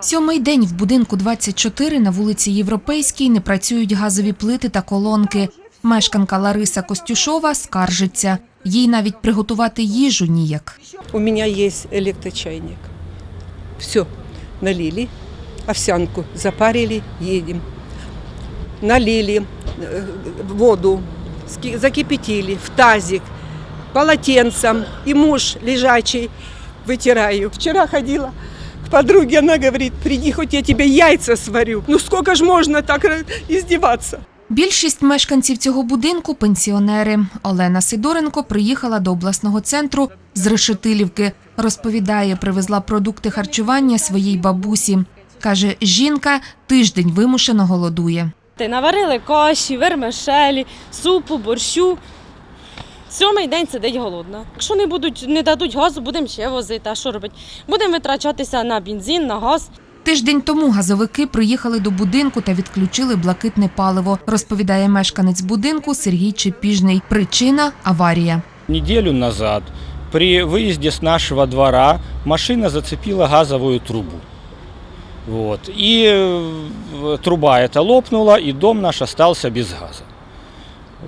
Сьомий день в будинку 24 на вулиці Європейській не працюють газові плити та колонки. Мешканка Лариса Костюшова скаржиться. Їй навіть приготувати їжу ніяк. У меня есть электрочайник. Все, налили, овсянку запарили, едем. Налили э, воду, ски- закипятили в тазик, полотенцем. И муж лежачий вытираю. Вчера ходила к подруге, она говорит, приди, хоть я тебе яйца сварю. Ну сколько ж можно так издеваться? Більшість мешканців цього будинку пенсіонери. Олена Сидоренко приїхала до обласного центру з Решетилівки. Розповідає, привезла продукти харчування своїй бабусі. Каже, жінка тиждень вимушено голодує. Ти наварили каші, вермишелі, супу, борщу. Сьомий день сидить голодна. Якщо не будуть, не дадуть газу, будемо ще возити. А що робити? Будемо витрачатися на бензин, на газ. Тиждень тому газовики приїхали до будинку та відключили блакитне паливо, розповідає мешканець будинку Сергій Чепіжний. Причина аварія. Неделю назад при выезде с нашего двора машина зацепила газовую трубу. Вот. И э, труба эта лопнула, и дом наш остался без газа.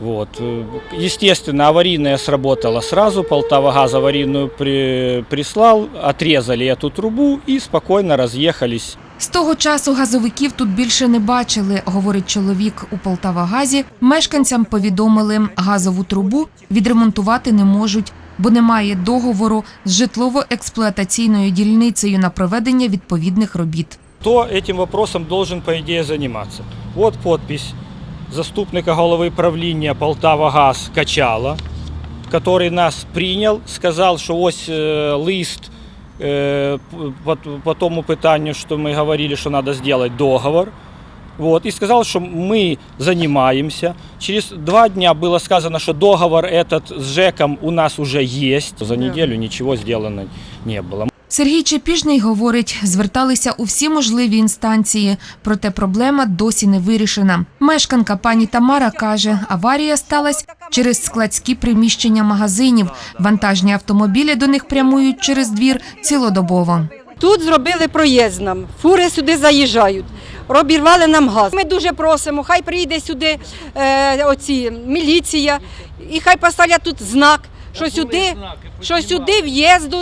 Вот. Э, Естественно, аварийная сработала сразу, Полтава газ аварийную при- прислал, отрезали эту трубу и спокойно разъехались З того часу газовиків тут більше не бачили, говорить чоловік у Полтавагазі. Мешканцям повідомили, газову трубу відремонтувати не можуть, бо немає договору з житлово-експлуатаційною дільницею на проведення відповідних робіт. Кто этим вопросом должен, по идее, заниматься? Вот подпись заступника головы правления Полтава ГАЗ Качала, который нас принял, сказал, що ось е, лист е, по, по тому питанню, що ми говорили, що треба зробити договор. Вот, и сказал, что мы занимаемся. Через два дня было сказано, что договор этот с ЖЭКом у нас уже есть. За неделю ничего сделано не было. Сергій Чепіжний говорить, зверталися у всі можливі інстанції, проте проблема досі не вирішена. Мешканка пані Тамара каже, аварія сталася через складські приміщення магазинів. Вантажні автомобілі до них прямують через двір цілодобово. Тут зробили проїзд нам, фури сюди заїжджають, обірвали нам газ. Ми дуже просимо, хай прийде сюди е, оці, міліція і хай поставлять тут знак, що сюди, що сюди в'їзду,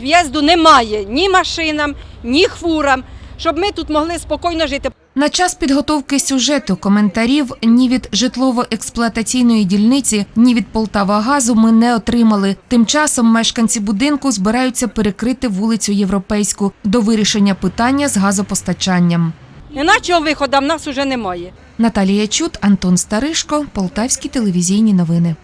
в'їзду немає ні машинам, ні хворам, щоб ми тут могли спокійно жити. На час підготовки сюжету коментарів ні від житлово-експлуатаційної дільниці, ні від Полтавагазу ми не отримали. Тим часом мешканці будинку збираються перекрити вулицю Європейську до вирішення питання з газопостачанням. Іначого виходу в нас вже немає. Наталія Чут, Антон Старишко, Полтавські телевізійні новини.